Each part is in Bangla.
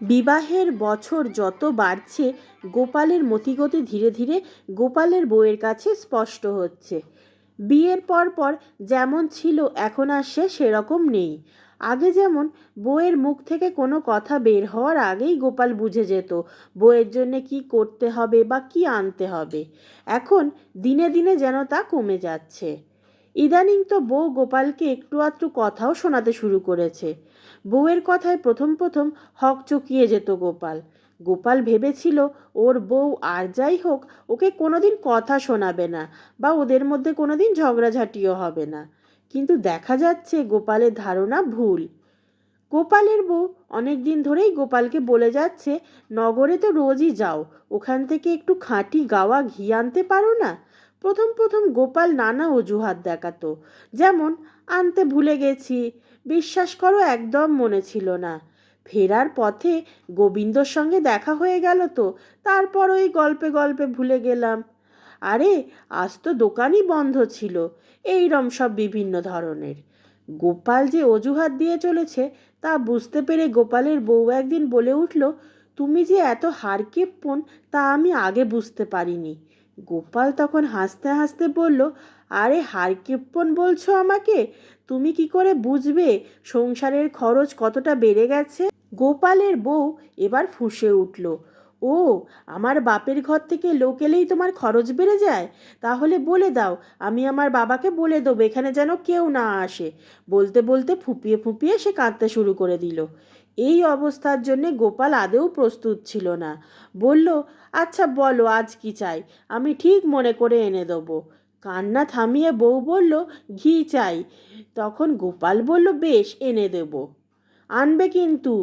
বিবাহের বছর যত বাড়ছে, গোপালের মতিগতি ধীরে ধীরে গোপালের বউয়ের কাছে স্পষ্ট হচ্ছে। বিয়ের পর পর যেমন ছিল, এখন আর সে সেরকম নেই। আগে যেমন বউয়ের মুখ থেকে কোনো কথা বের হওয়ার আগেই গোপাল বুঝে যেত, বউয়ের জন্য কি করতে হবে বা কি আনতে হবে। এখন দিনে দিনে যেন তা কমে যাচ্ছে। ইদানিং তো বউ গোপালকে একটু আধটু কথাও শোনাতে শুরু করেছে। বউয়ের কথায় প্রথম প্রথম হক চকিয়ে যেত গোপাল। গোপাল ভেবেছিল, ওর বউ আর যাই হোক, ওকে কোনোদিন কথা শোনাবে না বা ওদের মধ্যে কোনোদিন ঝগড়াঝাটিও হবে না। কিন্তু দেখা যাচ্ছে গোপালের ধারণা ভুল। গোপালের বউ অনেক দিন ধরেই গোপালকে বলে যাচ্ছে, নগরে তো রোজই যাও, ওখান থেকে একটু খাঁটি গাওয়া ঘি আনতে পারো না? প্রথম প্রথম গোপাল নানা অজুহাত দেখাতো। যেমন, আনতে ভুলে গেছি, বিশ্বাস করো একদম মনে ছিল না। ফেরার পথে গোবিন্দর সঙ্গে দেখা হয়ে গেল তো, তারপর ওই গল্পে গল্পে ভুলে গেলাম। আরে, আজ তো দোকানই বন্ধ ছিল, এইরম সব বিভিন্ন ধরনের। গোপাল যে অজুহাত দিয়ে চলেছে, তা বুঝতে পেরে গোপালের বউ একদিন বলে উঠল, তুমি যে এত হারকেপ্পন তা আমি আগে বুঝতে পারিনি। গোপাল তখন হাসতে হাসতে বলল, আরে হারকেপ্পন বলছো আমাকে? তুমি কি করে বুঝবে সংসারের খরচ কতটা বেড়ে গেছে? গোপালের বউ এবার ফুঁসে উঠল, ও, আমার বাপের ঘর থেকে লোক এলেই তোমার খরচ বেড়ে যায়? তাহলে বলে দাও, আমি আমার বাবাকে বলে দেবো, এখানে যেন কেউ না আসে। বলতে বলতে ফুপিয়ে ফুপিয়ে সে কাঁদতে শুরু করে দিল। এই অবস্থার জন্যে গোপাল আদেও প্রস্তুত ছিল না। বলল আচ্ছা বলো, আজ কি চাই? আমি ঠিক মনে করে এনে দেবো। কান্না থামিয়ে বউ বলল, ঘি চাই। তখন গোপাল বলল, বেশ, এনে দেব। আনবে কিন্তু।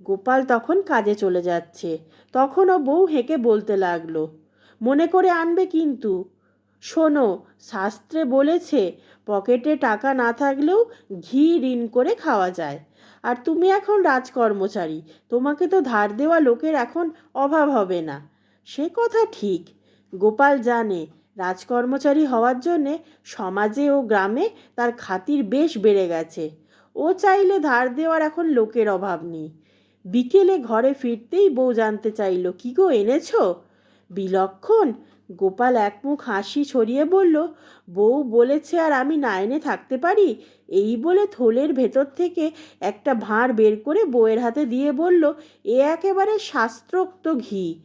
গোপাল তখন কাজে চলে যাচ্ছে। তখনও বউ হেঁকে বলতে লাগল, মনে করে আনবে কিন্তু। শোনো, শাস্ত্রে বলেছে, পকেটে টাকা না থাকলেও ঘি ঋণ করে খাওয়া যায়। আর তুমি এখন রাজকর্মচারী। তোমাকে তো ধার দেওয়া লোকের এখন অভাব হবে না। সে কথা ঠিক। গোপাল জানে, রাজকর্মচারী হওয়ার জন্যে সমাজে ও গ্রামে তার খাতির বেশ বেড়ে গেছে। ও চাইলে ধার দেওয়ার এখন লোকের অভাব নেই। বিকেলে ঘরে ফিরতেই বউ জানতে চাইল, কি গো এনেছো? বিলক্ষণ। গোপাল এক মুখ হাসি ছড়িয়ে বলল, বউ বলেছে আর আমি না এনে থাকতে পারি? এই বলে থলের ভেতর থেকে একটা ভাঁড় বের করে বউয়ের হাতে দিয়ে বলল, এ একেবারে শাস্ত্রোক্ত ঘি।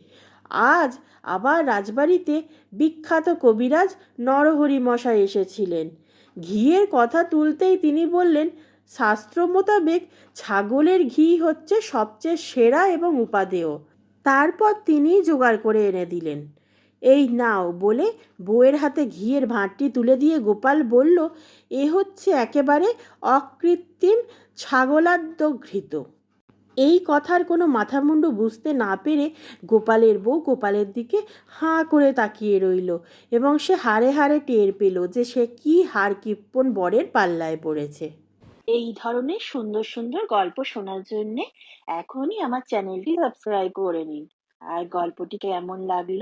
আজ আবার রাজবাড়িতে বিখ্যাত কবিরাজ নরহরি মশাই এসেছিলেন। ঘিয়ের কথা তুলতেই তিনি বললেন, শাস্ত্র মোতাবেক ছাগলের ঘি হচ্ছে সবচেয়ে সেরা এবং উপাদেয়। তারপর তিনিই জোগাড় করে এনে দিলেন। এই নাও বলে বউয়ের হাতে ঘিয়ের ভাঁড়টি তুলে দিয়ে গোপাল বলল, এ হচ্ছে একেবারে অকৃত্রিম ছাগলাদ্য ঘৃত এই কথার কোনো মাথামুন্ডু বুঝতে না পেরে গোপালের বউ গোপালের দিকে হাঁ করে তাকিয়ে রইল এবং সে হাড়ে হাড়ে টের পেল যে সে কি হার কিপ্পন বরের পাল্লায় পড়েছে। এই ধরনের সুন্দর সুন্দর গল্প শোনার জন্য এখনই আমার চ্যানেলটি সাবস্ক্রাইব করে নিন। আর গল্পটি কেমন লাগল